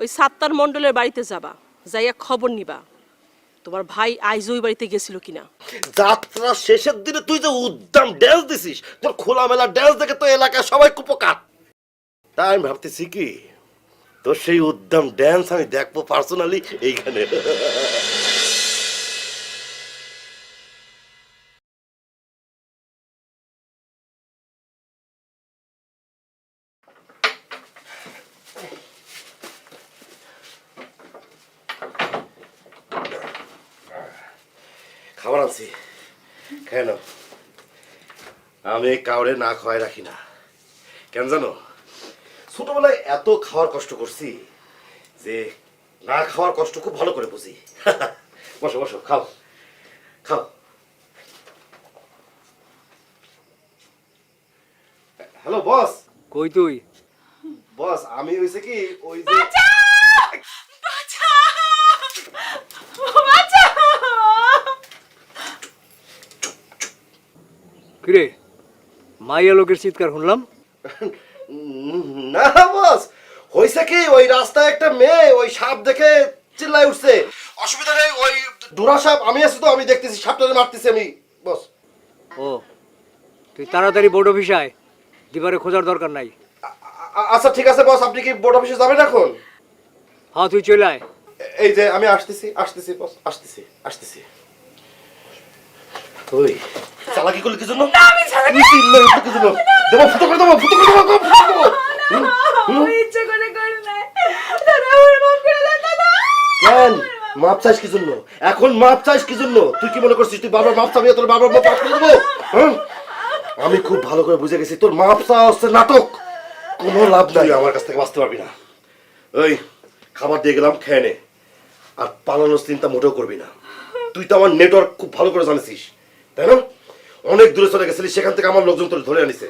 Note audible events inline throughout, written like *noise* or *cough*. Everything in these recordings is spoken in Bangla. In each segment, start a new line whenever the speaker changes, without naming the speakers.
ওই সাত্তার মণ্ডলের বাড়িতে যাবা, যাইয়া খবর নিবা। তোমার ভাই আইজ ওই বাড়িতে গেছিল কিনা?
যাত্রা শেষের দিনে তুই যে উদ্দাম ড্যান্স দিছিস, তোর খোলামেলা ড্যান্স দেখে তো এলাকায় সবাই কুপকার। তাই আমি ভাবতেছি কি, তোর সেই উদ্দাম ড্যান্স আমি দেখব পার্সোনালি এইখানে। খাবার আনছি। কেন আমি কাউরে না খাওয়াই রাখি না। কেন জানো? ছোটবেলায় এত খাওয়ার কষ্ট করছি যে না খাওয়ার কষ্ট খুব ভালো করে বুঝি। *laughs* বসো বসো খাও। খাও। Hello boss.
কই তুই?
বস আমি হয়েছে কি ওই যে
কিরে? মাইয়া লোকের চিৎকার শুনলাম। *laughs*
না বস। হয়েছে কি ওই রাস্তায় একটা মেয়ে ওই সাপ দেখে চিল্লাই উঠছে। অসুবিধা নেই ওই ডোরা সাপ আমি আছি তো আমি দেখতেছি সাপটারে মারতেছি আমি বস।
ও তুই তাড়াতাড়ি বোর্ড অফিসে আয় দিবারে খোঁজার দরকার নাই।
আচ্ছা ঠিক আছে বস আপনি কি বোর্ড অফিসে যাবেন এখন?
হ্যাঁ তুই চলে আয়।
এই যে আমি আসতেছি আসতেছি বস আসতেছি আসতেছি। ওই চালাকি করলি কি জন্য? তুই চিল্লাই উঠলি কি জন্য? দেবো ফুটো করে দেবো ফুটো করে দেবো ফুটো করে দেবো। হুম, হুম।
ইচ্ছে করে করে নাই। দাদা আমার মাফ করে দেন দাদা।
কেন? মাপ চাইস কি জন্য? এখন মাপ চাইস কি জন্য? তুই কি মনে করছিস তুই বারবার মাপ চাবি তোর বারবার মাপ পাঠ করে দেবো হ্যাঁ? আমি খুব ভালো করে বুঝে গেছি তোর মাপ চাওয়া হচ্ছে নাটক। কোনো লাভ নাই আমার কাছ থেকে বাঁচতে পারবি না। ওই খাবার দিয়ে গেলাম খেয়ে নে। আর পালানোর চিন্তা মোটেও করবি না। তুই তো আমার নেটওয়ার্ক খুব ভালো করে জানিস তাই না? অনেক দূরে চলে গেছিলি সেখান থেকে আমার লোকজন তোর ধরে আনিছে।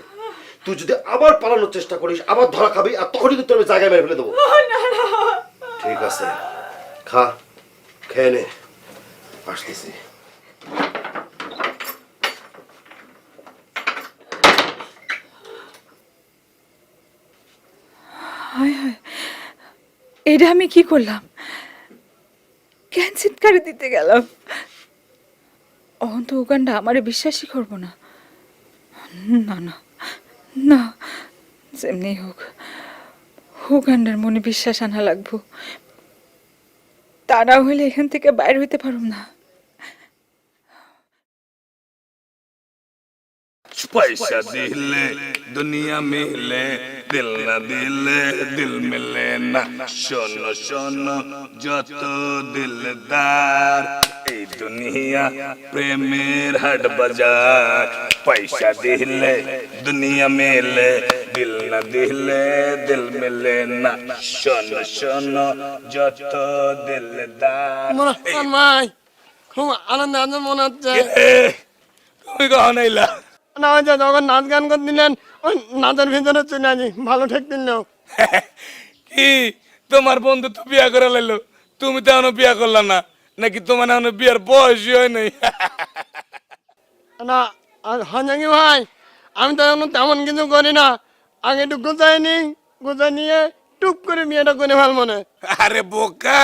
তুই যদি আবার পালানোর চেষ্টা করিস আবার ধরা খাবি আর তখনই কিন্তু তোর জায়গায় মেরে ফেলে দেবো। ঠিক আছে। খা খেয়ে নে। আসতেছি।
এটা আমি কি করলাম? কেন চিৎকারে দিতে গেলাম? অহন্ত উগান্ডা আমারে বিশ্বাসই করবো না না না না যেমনি হোক উগান্ডার মনে বিশ্বাস আনা লাগবো তা না হইলে এখান থেকে বাইর হইতে পারুম না
पैसा दिले दुनिया मिले दिल न दिले दिल मिले না শোনো শোনো যত দিলদার এই দুনিয়া প্রেমের হাট বাজার পয়সা দিলে দুনিয়া মেলে দিল না দিলে দিল মিলে না শোনো শোনো যত দিলদার
মাই খুব আনন্দ আনন্দ মনে হচ্ছে
তুমি কখন আইলা
না যে যখন নাচ গান করে দিলেন ওই নাচের ভিতরে চলে আসি ভালো ঠেক দিল
কি তোমার বন্ধু তো বিয়া করে লাইলো তুমি তো এখনও বিয়া করলা না নাকি তোমার এখনও বিয়ার বয়সই হয় নাই?
না হয় ভাই? আমি তো এখন তেমন কিছু করি না। আগে একটু গুছাই নি গুছাই নিয়ে টুক করে বিয়েটা করে ফেল মনে
আরে বোকা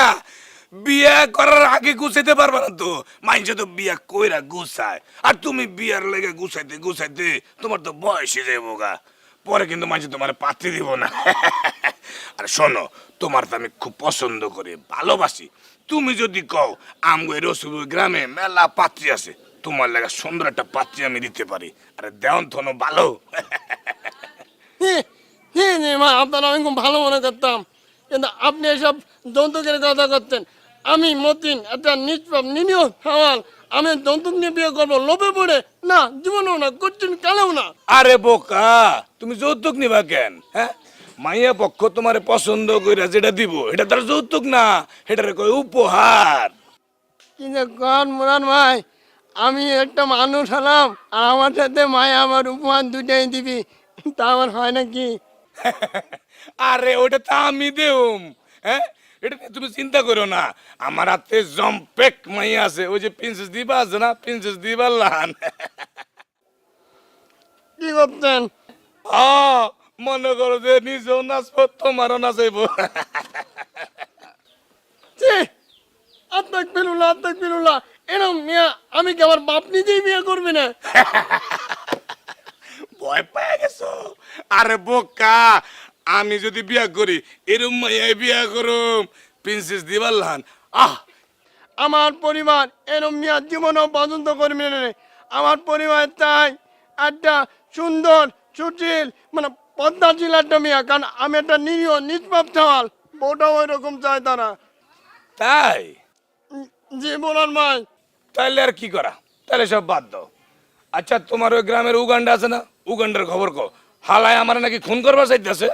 বিয়া করার আগে গুছাইতে পারবা না তো। মাইনছে তো বিয়া কইরা গুছায়। আর তুমি বিয়ার লেগে গুছাইতে গুছাইতে তোমার তো বয়স হয়ে যায় বোকা। পরে কিন্তু মাইনছে তোমার পাতি দিব না। *laughs* আর শোনো তোমার তো আমি খুব পছন্দ করি ভালোবাসি। তুমি যদি কও আমগো রসুলপুর গ্রামে মেলা পাত্রী আছে তোমার লেগে সুন্দর একটা পাত্রী আমি দিতে পারি। আরে দেওয়ান তো ভালো।
মা আপনার আমি খুব ভালো মনে করতাম। কিন্তু আপনি এসব কথা করতেন। আমি মতিন একটা নিষ্পাপ সওয়াল আমি যৌতুক নিয়ে বিয়ে করব লোভে পড়ে। না জীবনেও না করছেন কেনও না।
আরে বোকা তুমি যৌতুক নিবা কেন হ্যাঁ? মাইয়া পক্ষ তোমারে পছন্দ কইরা যেটা দিব এটা তার যৌতুক না এটারে কয় উপহার।
কিন্তু কন মুরান ভাই আমি একটা মানুষ হলাম আর আমার সাথে মায় আমার উপহার দুটাই দিবি তা আমার হয় নাকি? *laughs*
আরে ওটা তা আমি দেউম হ্যাঁ? এটা তুমি চিন্তা করো না আমার হাতে জম্পেক মাইয়া আছে ওই যে প্রিন্সেস দিবা আছে না প্রিন্সেস দিবা লান।
কি করতেন?
ও মনে করো যে নিজেও নাচবো তোমারও নাচাইবো।
আত্মাক পেরুলা আত্মাক পেরুলা এরম মিয়া আমি কি আমার বাপ নিজেই বিয়ে করবি না?
ভয় পেয়ে গেছো? আরে বোকা আমি যদি বিয়া করি এরম মাইয়াই বিয়া করুম। প্রিন্সেস দিবাল্লান আহ!
আমার পরিবার এরম মিয়া জীবনও পছন্দ করবি না। আমার পরিবার তাই একটা সুন্দর সুশীল মানে পদ্মাশীল একটা মিয়া কারণ আমি একটা নিরীহ নিষ্পাপ চাওয়াল বউটাও ওই রকম চায় তারা।
তাই?
জি বলার মাই
তাহলে আর কি করা? তাহলে সব বাদ দাও। আচ্ছা তোমার ওই গ্রামের উগান্ডা আছে না? উগান্ডার খবর কো হালায় আমার নাকি খুন করবার চাইতেছে?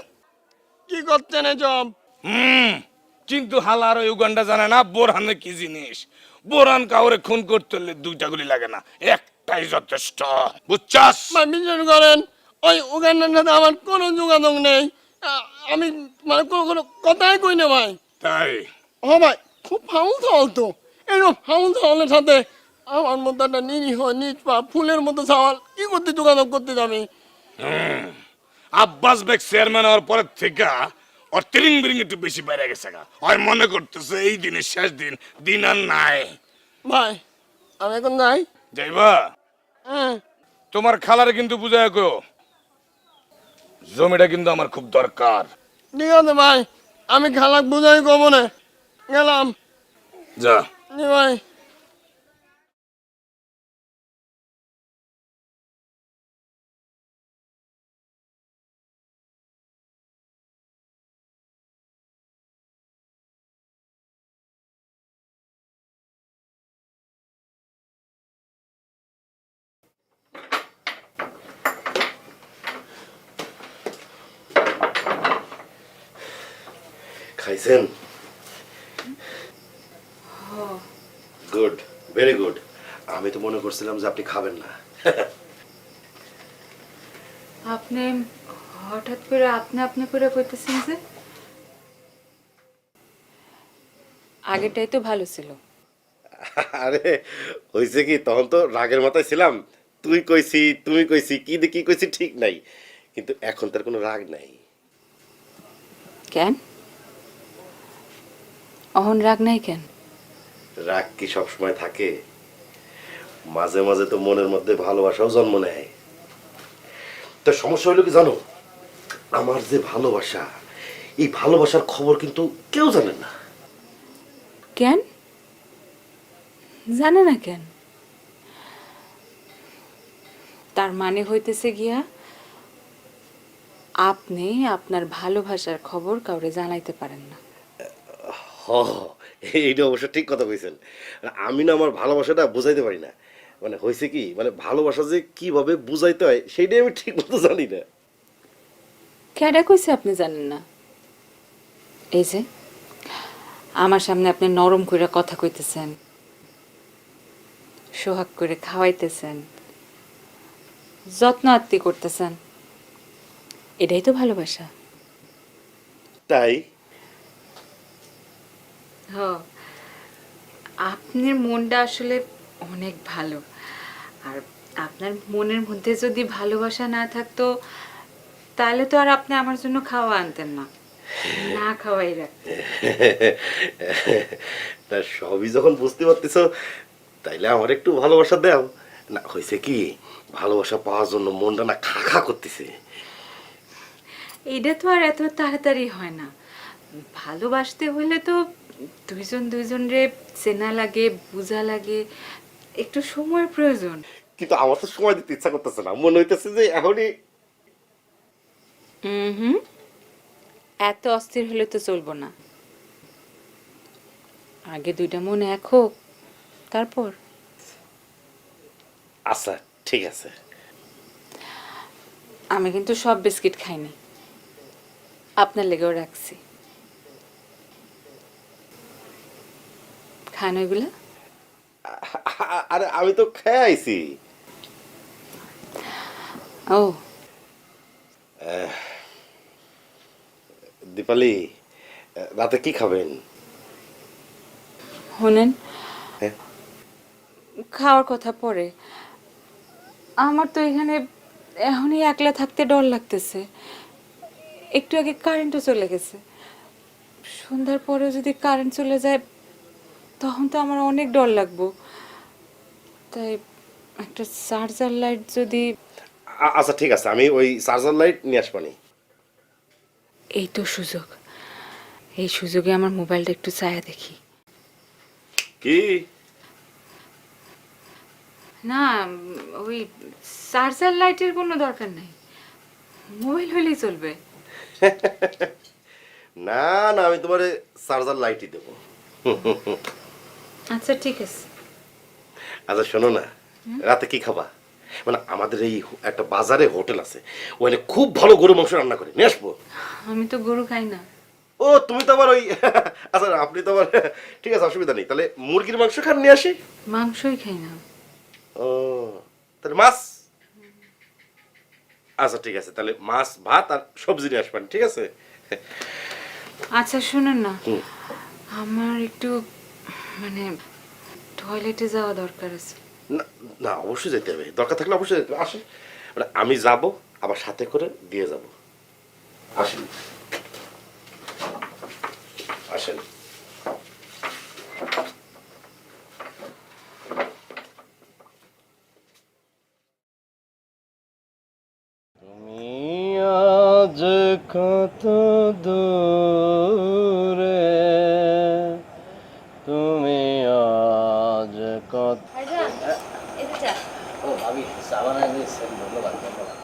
কি করছেন এসব?
হুম কিন্তু হালার ওই উগান্ডা জানে না বোরহানে কি জিনিস? বোরহান কাউরে খুন করতে হলে দুইটা গুলি লাগে না। একটাই যথেষ্ট। বুঝছাস?
করেন। ওই উগান্ডার সাথে আমার কোনো যোগাযোগ নেই। আমি মানে কোনো কোনো কথাই কই না ভাই।
তাই?
ও ভাই খুব ফাউল চাওয়াল তো। এরকম ফাউল চাওয়ালের সাথে আমার মতো একটা নিরীহ নিষ্পা ফুলের মতো চাওয়াল কি করতে যোগাযোগ করতে যাবে?
আব্বাস বেগ চেয়ারম্যান হওয়ার পরের থেকে ওর তিরিং বিরিং একটু বেশি বেড়ে গেছে গা। আর মনে করতেছে এই দিনের শেষ দিন দিন আর নাই।
ভাই আমি এখন যাই।
যাইবা?
হ্যাঁ।
তোমার খালারে কিন্তু বুঝায় কো জমিটা কিন্তু আমার খুব দরকার।
ঠিক আছে ভাই আমি খালাক বুঝাই কব না গেলাম।
যা।
ভাই।
খাইছেন গুড ভেরি গুড আমি তো মনে করছিলাম যে আপনি খাবেন না।
আপনি হঠাৎ করে আপনি আপনি করে কইতেছেন যে? আগেরটাই তো ভালো ছিল।
আরে হয়েছে কি তখন তো রাগের মাথায় ছিলাম। তুই কইছি তুমি কইছি কি কি কইছি ঠিক নাই। কিন্তু এখন তার কোনো রাগ নাই।
কেন? অহন রাগ নাই কেন?
রাগ কি সবসময় থাকে? মাঝে মাঝে তো মনের মধ্যে ভালোবাসাও জন্ম নেয়। তো সমস্যা হলো কি জানো? আমার যে ভালোবাসা এই ভালোবাসার খবর কিন্তু কেউ জানে না।
কেন? জানে না কেন? তার মানে হইতেছে গিয়া আপনি আপনার ভালোবাসার খবর কাউরে জানাইতে পারেন না।
এইটা অবশ্য ঠিক কথা কইছেন। আমি না আমার ভালোবাসাটা বুঝাইতে পারি না। মানে হয়েছে কি মানে ভালোবাসা যে কীভাবে বুঝাইতে হয় সেইটাই আমি ঠিক মতো জানি না।
কেডা কইছে আপনি জানেন না? এই যে আমার সামনে আপনি নরম করে কথা কইতেছেন সোহাগ করে খাওয়াইতেছেন যত্ন আত্মি করতেছেন এটাই তো ভালোবাসা।
তাই?
আপনার মনটা আসলে অনেক ভালো। আর আপনার মনের মধ্যে যদি ভালোবাসা না থাকতো তাহলে তো আর আপনি আমার জন্য খাওয়া আনতেন না। না খাওয়াই রাখতেন।
তা সবই যখন বুঝতে পারতেছ তাইলে আমার একটু ভালোবাসা দাও। না হয়েছে কি? ভালোবাসা পাওয়ার জন্য মনটা না খা খা করতেছে।
এটা তো আর এত তাড়াতাড়ি হয় না। ভালোবাসতে হলে তো দুইজন দুইজনরে চেনা লাগে বোঝা লাগে একটু সময়ের প্রয়োজন।
কিন্তু আমার তো সময় দিতে ইচ্ছা করতেছে না। মনে হইতেছে যে এখনই
হুম এত অস্থির হলে তো চলবো না। আগে দুইটা মন এক হোক তারপর?
আচ্ছা ঠিক আছে।
আমি কিন্তু সব বিস্কিট খাইনি। আপনার লেগেও রাখছি। খান ওইগুলা
আরে আমি তো খেয়ে আইছি।
ও।
দীপালি রাতে কি খাবেন?
শোনেন
হ্যাঁ?
খাওয়ার কথা পরে। আমার তো এখানে এখনই একলা থাকতে ডর লাগতেছে। একটু আগে কারেন্টও চলে গেছে। সন্ধ্যার পরেও যদি কারেন্ট চলে যায় তখন তো আমার অনেক ডর লাগবো। তাই একটা চার্জার লাইট যদি
আচ্ছা ঠিক আছে আমি ওই চার্জার লাইট নিয়ে আসবানি
এই তো সুযোগ। এই সুযোগে আমার মোবাইলটা একটু ছায়া দেখি।
কি?
না ওই চার্জার লাইটের কোনো দরকার নাই। মোবাইল হলেই চলবে। *laughs*
না না আমি তোমার চার্জার লাইটই দেবো। *laughs*
আচ্ছা ঠিক আছে।
আচ্ছা শোনো না। রাতে কি খাবা? মানে আমাদের এই একটা বাজারে হোটেল আছে ওখানে খুব ভালো গরু মাংস রান্না করে। নিয়ে আসব?
আমি তো গরু খাই না।
ও তুমি তো আবার ওই *laughs* আচ্ছা আপনি তো আবার *laughs* ঠিক আছে অসুবিধা নেই। তাহলে মুরগির মাংস খান নিয়ে আসি।
মাংসই খাই না।
ও তাহলে মাছ? আচ্ছা ঠিক আছে তাহলে মাছ ভাত আর সবজি নিয়ে আসবেন ঠিক আছে?
আচ্ছা শুনুন না। আমার একটু মানে টয়লেটে যাওয়া দরকার আছে।
না না, অবশ্যই যেতে হবে। দরকার থাকলে অবশ্যই যেতে হবে। আসেন। মানে আমি যাব, আবার সাথে করে দিয়ে যাব। আসেন। আসেন তুমি আজ কত দূরে তুমি আজ কত ও ভাবি সাবান এনেছেন ধন্যবাদ ধন্যবাদ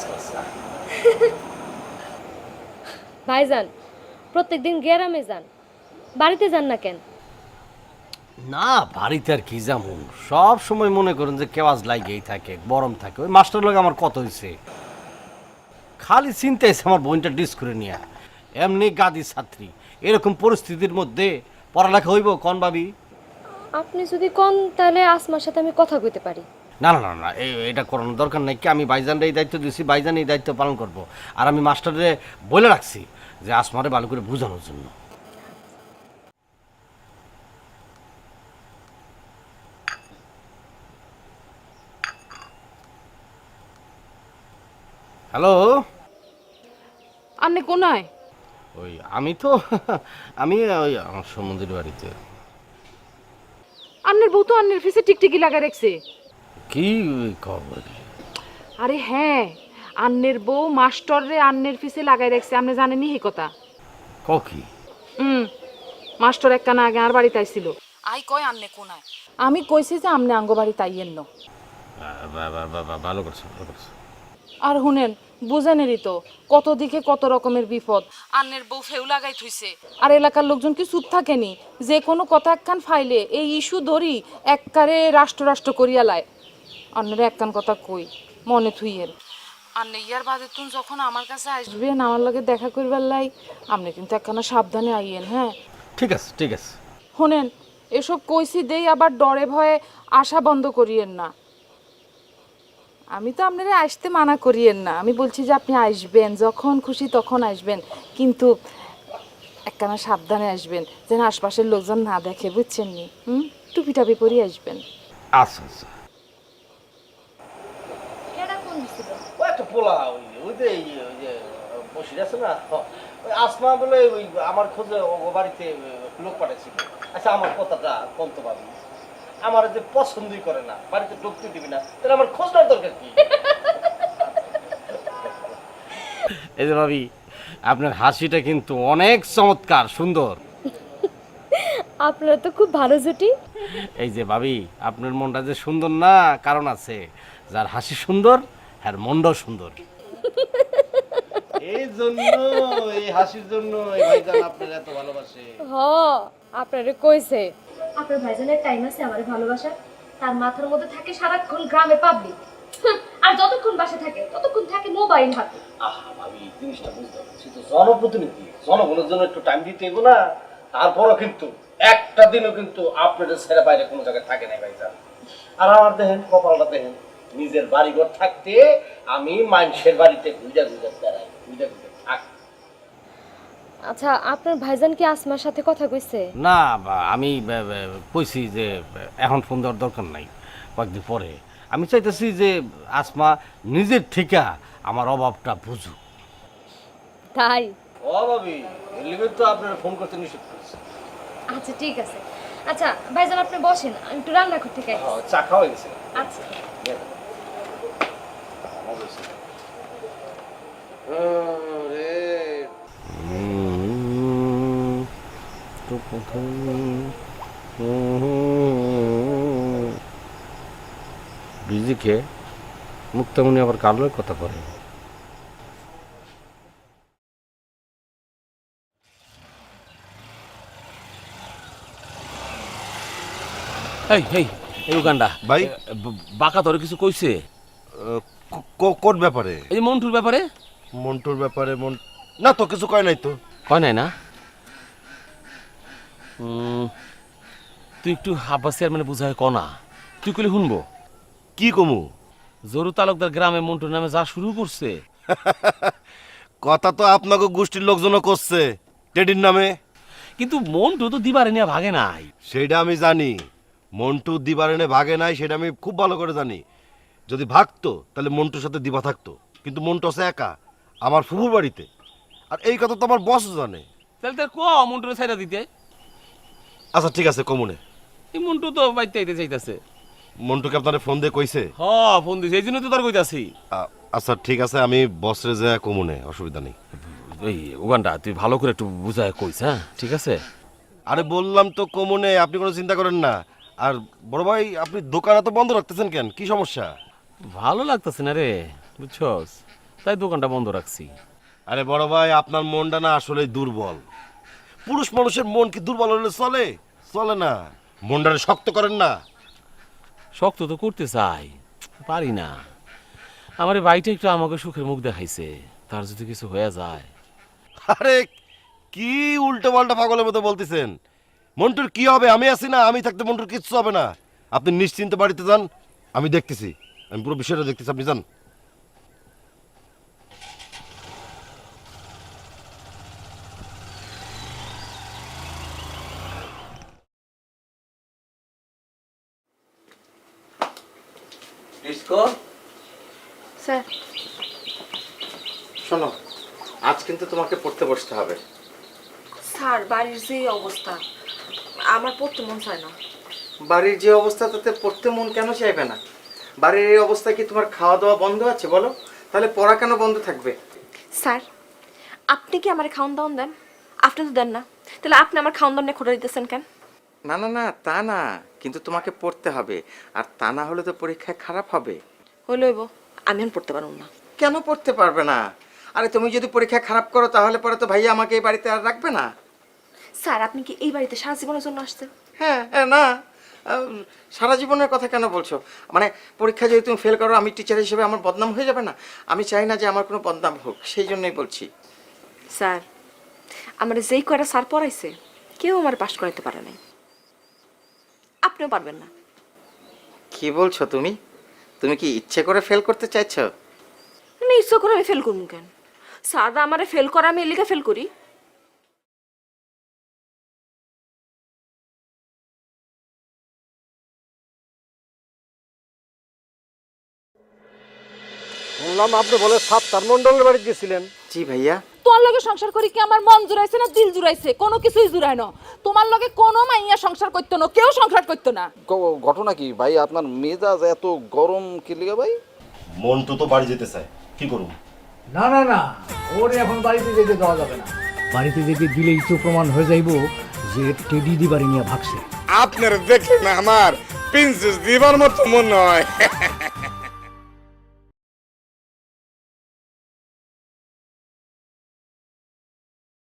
*laughs*
ভাইজান প্রত্যেকদিন গ্রামে যান বাড়িতে যান না কেন?
না বাড়িতে আর কি যেমন সব সময় মনে করেন যে কেওয়াজ লাগেই থাকে গরম থাকে। ওই মাস্টার লোক আমার কত হয়েছে খালি চিন্তা হয়েছে আমার বোনটা ডিস করে নিয়ে। এমনি গাদি ছাত্রী। এরকম পরিস্থিতির মধ্যে পড়ালেখা হইব কন ভাবি?
আপনি যদি কোন তাহলে আসমার সাথে আমি কথা কইতে পারি।
না না না না এটা করানোর দরকার নাই। কি আমি বাইজানরে এই দায়িত্ব দিয়েছি বাইজান এই দায়িত্ব পালন করব। আর আমি মাস্টারে বলে রাখছি যে আসমারে ভালো করে বোঝানোর জন্য। হ্যালো?
আন্নে কোনায়?
ওই আমি তো আমি ওই আমার সমুদ্রের বাড়িতে।
আন্নের বউ তো আন্নের ফিসে টিকটিকি লাগা রাখছে।
কি খবর?
আরে হ্যাঁ আন্নের বউ মাস্টার রে আন্নের ফিসে লাগাই রাখছে আপনি জানেনই এই কথা।
ককি
হুম মাস্টার একখানা আগে আর বাড়িতে আইছিল। আই কয় আন্নে কোনায়? আমি কইছি যে আমনে আঙ্গ বাড়িতে আইয়েন ন।
ভালো করছ ভালো করছ।
আর শুনেন বুঝেনেরই তো কত দিকে কত রকমের বিপদ। আন্নের বউ ফেউ লাগাই থুইছে। আর এলাকার লোকজন কি চুপ থাকেনি? যে কোনো কথা একখান ফাইলে এই ইস্যু ধরি এককারে রাষ্ট্র রাষ্ট্র করিয়া লায়। আন্নের একখান কথা কই মনে থুইয়ের আর ইয়ার বাদে তুন যখন আমার কাছে আসবেন আমার লগে দেখা করবার লাই আপনি কিন্তু একখানা সাবধানে আইয়েন হ্যাঁ?
ঠিক আছে ঠিক আছে।
শোনেন এসব কইছি দেই আবার ডরে ভয়ে আশা বন্ধ করিয়েন না। আমি তো আপনারা আসতে মানা করিয়েন না। আমি বলছি যে আপনি আসবেন যখন খুশি তখন আসবেন কিন্তু একখানা সাবধানে আসবেন যেন আশপাশের লোকজন না দেখে বুঝছেন নি? হুম? টুপি টাপি পরে আসবেন।
আচ্ছা আচ্ছা
কেডা কোন দিছিল
ওই একটা পোলা ওই ওই যে ওই যে বসির আছে না ওই আসমা বলে ওই আমার খোঁজে ও বাড়িতে লোক পাঠাইছিল। আচ্ছা আমার কথাটা কোন তো ভাবি আমার যে পছন্দই করে না বাড়িতে ঢুকতে দিবি না তাহলে আমার খোঁজ দরকার কি? এই যে ভাবি আপনার হাসিটা কিন্তু অনেক চমৎকার সুন্দর।
আপনারা তো খুব ভালো জুটি।
এই যে ভাবি আপনার মনটা যে সুন্দর না কারণ আছে যার হাসি সুন্দর আর মনটাও সুন্দর। এই জন্য এই হাসির জন্য এই ভাইজান আপনার এত ভালোবাসে।
হ আপনারে কইছে। আপনার ভাইজানের টাইম আছে আমার ভালোবাসা। তার মাথার মধ্যে থাকে সারাক্ষণ গ্রামের পাবলিক আর যতক্ষণ বাসা থাকে ততক্ষণ থাকে মোবাইল হাতে।
আহা ভাবি জিনিসটা বুঝতে পারছি তো জনপ্রতিনিধি। জনগণের জন্য একটু টাইম দিতে হইব না। তারপরও কিন্তু একটা দিনও কিন্তু আপনাদের ছেড়ে বাইরে কোনো জায়গায় থাকে নাই ভাইজান। আর আমার দেখেন কপালটা দেখেন। নিজের বাড়িঘর থাকতে আমি মানুষের বাড়িতে ঘুরে ঘুরে বেড়াই ঘুরে ঘুরে থাক।
আচ্ছা আপনার ভাইজান কি আসমার সাথে কথা কইছে?
না বা- আমি বা- বা- কইছি যে এখন ফোন দেওয়ার দরকার নাই কয়েকদিন পরে। আমি চাইতেছি যে আসমা নিজের ঠিকা আমার অভাবটা বুঝুক।
তাই?
অভাবই এর লিগে তো আপনার ফোন করতে নিষেধ করেছে
আচ্ছা ঠিক আছে। আচ্ছা ভাইজান আপনি বসেন আমি একটু রান্না করতে চাই
চা খাওয়া গেছে।
আচ্ছা।
বিজিকে মুক্তামণি আবার কালোর কথা করে
এই এই এই উগান্ডা
ভাই?
বাঁকা তোর কিছু কইছে
কোন ব্যাপারে?
এই যে মন্টুর ব্যাপারে?
মন্টুর ব্যাপারে মন না তো কিছু কয় নাই তো।
কয় নাই না? তুই একটু আব্বাস চেয়ারম্যানে বুঝায় ক না। তুই কইলে শুনব।
কি কমু?
জরু তালুকদার গ্রামে মন্টুর নামে যা শুরু করছে। *laughs*
কথা তো আপনাকে গোষ্ঠীর লোকজনও করছে টেডির নামে।
কিন্তু মন্টু তো দিবারে নিয়ে ভাগে নাই।
সেইটা আমি জানি। মন্টু দিবারেনে ভাগে নাই সেটা আমি খুব ভালো করে জানি। যদি ভাগতো তাহলে মন্টুর সাথে দিবা থাকতো। কিন্তু মন্টু আছে একা আমার ফুফুর বাড়িতে। আর এই কথা তো আমার বস জানে।
তাহলে তার ক মন্টুরে ছাইরা দিতে?
আচ্ছা ঠিক আছে কমুনে।
এই মন্টু তো বাইতে আইতে চাইতাছে।
মন্টুকে আপনার ফোন দিয়ে কইছে?
হ ফোন দিছে এই জন্য তো তার কইতাছি।
আচ্ছা ঠিক আছে আমি বসরে যা কমুনে অসুবিধা নেই।
এই উগান্ডা তুই ভালো করে একটু বুঝায় কইস হ্যাঁ? ঠিক আছে?
আরে বললাম তো কমুনে আপনি কোনো চিন্তা করেন না। আর বড় ভাই আপনি দোকান এত বন্ধ রাখতেছেন কেন? কি সমস্যা?
ভালো লাগতেছে না রে বুঝছস? তাই দোকানটা বন্ধ রাখছি।
আরে বড় ভাই আপনার মনটা না আসলে দুর্বল। পুরুষ মানুষের মন কি দুর্বল হলে চলে? চলে না। মনটা শক্ত করেন না।
শক্ত তো করতে চাই পারি না। আমার এই ভাইটা একটু আমাকে সুখের মুখ দেখাইছে তার যদি কিছু হয়ে যায়।
আরে কি উল্টো পাল্টা পাগলের মতো বলতেছেন? মন্টুর কি হবে? আমি আছি না আমি থাকতে মন্টুর কিচ্ছু হবে না। আপনি নিশ্চিন্তে বাড়িতে যান আমি দেখতেছি। আমি পুরো বিষয়টা দেখতেছি আপনি যান।
স্যার।
শোনো আজ কিন্তু তোমাকে পড়তে বসতে হবে।
স্যার বাড়ির যে অবস্থা আমার পড়তে মন চায় না।
বাড়ির যে অবস্থা তাতে পড়তে মন কেন চাইবে না? বাড়ির এই অবস্থায় কি তোমার খাওয়া দাওয়া বন্ধ আছে বলো? তাহলে পড়া কেন বন্ধ থাকবে?
স্যার আপনি কি আমার খাওয়ান দাওয়ান দেন? আপনি তো দেন না। তাহলে আপনি আমার খাওয়ান দাওয়ান নিয়ে খোটা দিতেছেন কেন?
না না না তা না। কিন্তু তোমাকে পড়তে হবে। আর তা না হলে তো পরীক্ষায় খারাপ হবে।
হইল হইব। আমি এখন পড়তে পারব না।
কেন পড়তে পারবে না? আরে তুমি যদি পরীক্ষা খারাপ করো তাহলে পরে তো ভাইয়া আমাকে এই বাড়িতে আর রাখবে না।
স্যার আপনি কি এই বাড়িতে সারা জীবনের জন্য আসছেন?
হ্যাঁ হ্যাঁ, না। সারা জীবনের কথা কেন বলছো? মানে পরীক্ষা যদি তুমি ফেল করো আমি টিচার হিসেবে আমার বদনাম হয়ে যাবে না? আমি চাই না যে আমার কোনো বদনাম হোক সেই জন্যই বলছি।
স্যার আমার যেই কয়টা স্যার পড়াইছে কেউ আমার পাশ করাইতে পারে নাই। আপনিও পারবেন না।
কি বলছো তুমি? তুমি কি ইচ্ছে করে ফেল করতে চাইছো?
আমি ইচ্ছা করে আমি ফেল করব কেন? স্যাররা আমারে ফেল করা আমি এলিকা ফেল করি।
শুনলাম আপনি বলে সাতটার মন্ডলের বাড়ি গেছিলেন।
জি ভাইয়া।
তোমার লগে সংসার করি কি আমার মন জুড়াইছে না দিল জুড়াইছে? কোনো কিছুই জুড়ায় না। তোমার লগে কোনো মাইয়া সংসার করতো না কেউ সংসার করতো না।
গ- ঘটনা কি? ভাই আপনার মেজাজ এত গরম কি লিগা ভাই?
মন্টু তো তো বাড়ি যেতে চায়। কি করুন
না না না। ওরে এখন বাড়িতে যেতে দেওয়া যাবে না। বাড়িতে যেতে দিলেই তো প্রমাণ হয়ে যাইব যে টেডি বাড়ি নিয়ে ভাগছে।
আপনার দেখলে না আমার প্রিন্সেস দিবার মতো মনে হয়। *laughs*